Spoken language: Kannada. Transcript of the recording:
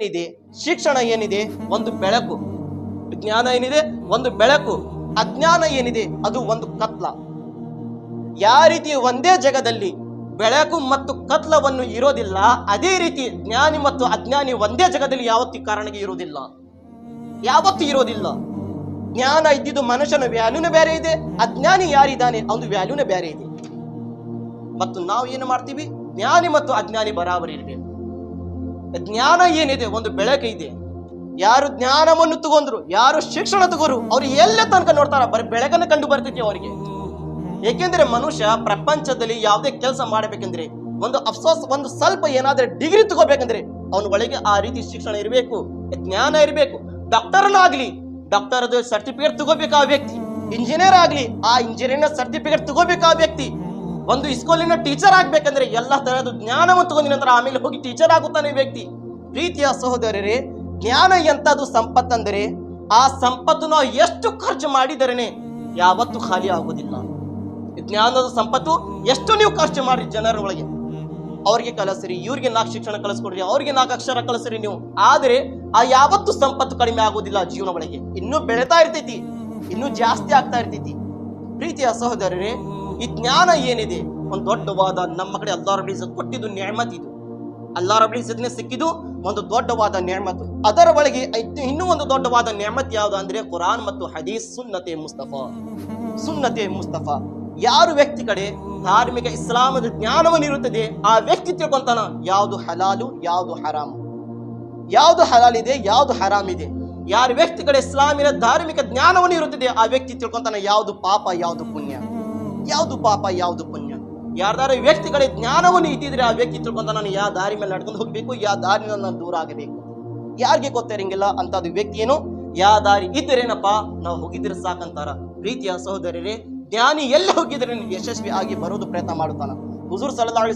ಏನಿದೆ? ಶಿಕ್ಷಣ ಏನಿದೆ? ಒಂದು ಬೆಳಕು. ಜ್ಞಾನ ಏನಿದೆ? ಒಂದು ಬೆಳಕು. ಅಜ್ಞಾನ ಏನಿದೆ? ಅದು ಒಂದು ಕತ್ಲ. ಯಾವ ರೀತಿ ಒಂದೇ ಜಗದಲ್ಲಿ ಬೆಳಕು ಮತ್ತು ಕತ್ಲವನ್ನು ಇರೋದಿಲ್ಲ, ಅದೇ ರೀತಿ ಜ್ಞಾನಿ ಮತ್ತು ಅಜ್ಞಾನಿ ಒಂದೇ ಜಗದಲ್ಲಿ ಯಾವತ್ತಿ ಕಾರಣಕ್ಕೆ ಇರೋದಿಲ್ಲ. ಯಾವತ್ತೂ ಇರೋದಿಲ್ಲ. ಜ್ಞಾನ ಇದ್ದಿದ್ದು ಮನುಷ್ಯನ ವ್ಯಾಲ್ಯೂನ ಬೇರೆ ಇದೆ, ಅಜ್ಞಾನಿ ಯಾರಿದ್ದಾನೆ ಅವನು ವ್ಯಾಲ್ಯೂನ ಬೇರೆ ಇದೆ. ಮತ್ತು ನಾವು ಏನು ಮಾಡ್ತೀವಿ? ಜ್ಞಾನಿ ಮತ್ತು ಅಜ್ಞಾನಿ ಬರಾಬರಿ ಇರಬೇಕು. ಜ್ಞಾನ ಏನಿದೆ, ಒಂದು ಬೆಳಕು ಇದೆ. ಯಾರು ಜ್ಞಾನವನ್ನು ತಗೊಂಡ್ರು, ಯಾರು ಶಿಕ್ಷಣ ತಗೋರು ಅವ್ರು ಎಲ್ಲ ತನಕ ನೋಡ್ತಾರ, ಬರೀ ಬೆಳಕನ್ನು ಕಂಡು ಬರ್ತೈತಿ ಅವರಿಗೆ? ಏಕೆಂದ್ರೆ ಮನುಷ್ಯ ಪ್ರಪಂಚದಲ್ಲಿ ಯಾವುದೇ ಕೆಲಸ ಮಾಡಬೇಕೆಂದ್ರೆ, ಒಂದು ಅಫ್ಸೋಸ್, ಒಂದು ಸ್ವಲ್ಪ ಏನಾದ್ರೆ ಡಿಗ್ರಿ ತಗೋಬೇಕಂದ್ರೆ, ಅವನ ಒಳಗೆ ಆ ರೀತಿ ಶಿಕ್ಷಣ ಇರಬೇಕು, ಜ್ಞಾನ ಇರಬೇಕು. ಡಾಕ್ಟರ್ನಾಗ್ಲಿ ಡಾಕ್ಟರ್ ಸರ್ಟಿಫಿಕೇಟ್ ತಗೋಬೇಕು ಆ ವ್ಯಕ್ತಿ. ಇಂಜಿನಿಯರ್ ಆಗ್ಲಿ, ಆ ಇಂಜಿನಿಯರ್ ಸರ್ಟಿಫಿಕೇಟ್ ತಗೋಬೇಕಾ ವ್ಯಕ್ತಿ. ಒಂದು ಇಸ್ಕೂಲಿನ ಟೀಚರ್ ಆಗ್ಬೇಕಂದ್ರೆ ಎಲ್ಲ ತರಹದ ಜ್ಞಾನವನ್ನು ತಗೊಂಡಿನ ನಂತರ ಆಮೇಲೆ ಹೋಗಿ ಟೀಚರ್ ಆಗುತ್ತಾನೆ ವ್ಯಕ್ತಿ. ಪ್ರೀತಿಯ ಸಹೋದರರೇ, ಜ್ಞಾನ ಎಂತದು ಸಂಪತ್ತಂದರೆ ಆ ಸಂಪತ್ತು ನಾವು ಎಷ್ಟು ಖರ್ಚು ಮಾಡಿದರೇನೆ ಯಾವತ್ತೂ ಖಾಲಿ ಆಗುವುದಿಲ್ಲ ಜ್ಞಾನದ ಸಂಪತ್ತು ಎಷ್ಟು ನೀವು ಖರ್ಚು ಮಾಡ್ರಿ ಜನರ ಒಳಗೆ. ಅವ್ರಿಗೆ ಕಲಿಸ್ರಿ, ಇವ್ರಿಗೆ ನಾಲ್ಕು ಶಿಕ್ಷಣ ಕಲಿಸ್ಕೊಡ್ರಿ, ಅವ್ರಿಗೆ ನಾಲ್ಕು ಅಕ್ಷರ ಕಲಿಸ್ರಿ ನೀವು. ಆದರೆ ಆ ಯಾವತ್ತೂ ಸಂಪತ್ತು ಕಡಿಮೆ ಆಗುವುದಿಲ್ಲ ಜೀವನ ಒಳಗೆ. ಇನ್ನೂ ಬೆಳೀತಾ ಇರ್ತೈತಿ, ಇನ್ನೂ ಜಾಸ್ತಿ ಆಗ್ತಾ ಇರ್ತೈತಿ. ಪ್ರೀತಿಯ ಸಹೋದರರೇ ಈ ಜ್ಞಾನ ಏನಿದೆ? ಒಂದು ದೊಡ್ಡವಾದ ನಮ್ಮ ಕಡೆ ಅಲ್ಲಾರ ಇಜ್ಜತ್ ಕೊಟ್ಟಿದ್ದು ನ್ಯಾಮತ್ ಇದು. ಅಲ್ಲಾರ ಇಜ್ಜತ್ನೇ ಸಿಕ್ಕಿದ್ದು ಒಂದು ದೊಡ್ಡವಾದ ನ್ಯಾಮತ್. ಅದರ ಒಳಗೆ ಇನ್ನೂ ಒಂದು ದೊಡ್ಡವಾದ ನ್ಯಾಮತ್ ಯಾವುದು ಅಂದ್ರೆ ಕುರಾನ್ ಮತ್ತು ಹದೀಸ್ ಸುನ್ನತೆ ಮುಸ್ತಫಾ. ಸುನ್ನತೆ ಮುಸ್ತಫಾ. ಯಾರು ವ್ಯಕ್ತಿ ಕಡೆ ಧಾರ್ಮಿಕ ಇಸ್ಲಾಮದ ಜ್ಞಾನವನ್ನು ಇರುತ್ತದೆ, ಆ ವ್ಯಕ್ತಿ ತಿಳ್ಕೊಂತಾನ, ಯಾವುದು ಹಲಾಲು, ಯಾವುದು ಹರಾಮು. ಯಾವುದು ಹಲಾಲ್ ಇದೆ, ಯಾವುದು ಹರಾಮ್ ಇದೆ. ಯಾರ ವ್ಯಕ್ತಿ ಕಡೆ ಇಸ್ಲಾಮಿನ ಧಾರ್ಮಿಕ ಜ್ಞಾನವನ್ನು ಇರುತ್ತದೆ, ಆ ವ್ಯಕ್ತಿ ತಿಳ್ಕೊಂತಾನ, ಯಾವುದು ಪಾಪ, ಯಾವುದು ಪುಣ್ಯ. ಯಾವುದು ಪಾಪ, ಯಾವುದು ಪುಣ್ಯ? ಯಾರ್ದಾರ ವ್ಯಕ್ತಿಗಳ ಜ್ಞಾನವನ್ನು ಇದ್ದಿದ್ರೆ ಆ ವ್ಯಕ್ತಿ ತಿಳ್ಕೊಂತ ನಾನು ಯಾವ ದಾರಿ ಮೇಲೆ ನಡ್ಕೊಂಡು ಹೋಗ್ಬೇಕು, ಯಾವ ದಾರಿನ ನಾನು ದೂರ ಆಗಬೇಕು. ಯಾರಿಗೆ ಗೊತ್ತಿರಂಗಿಲ್ಲ ಅಂತದ್ದು ವ್ಯಕ್ತಿ ಏನು? ಯಾ ದಾರಿ ಇದ್ದರೇನಪ್ಪ ನಾವು ಹೋಗಿದ್ರೆ ಸಾಕಂತಾರ. ಪ್ರೀತಿಯ ಸಹೋದರರೇ, ಜ್ಞಾನಿ ಎಲ್ಲಿ ಹೋಗಿದ್ರೆ ಯಶಸ್ವಿ ಆಗಿ ಬರೋದು ಪ್ರಯತ್ನ ಮಾಡುತ್ತಾನ. ಹುಜೂರ್ ಸಲ್ಲಾ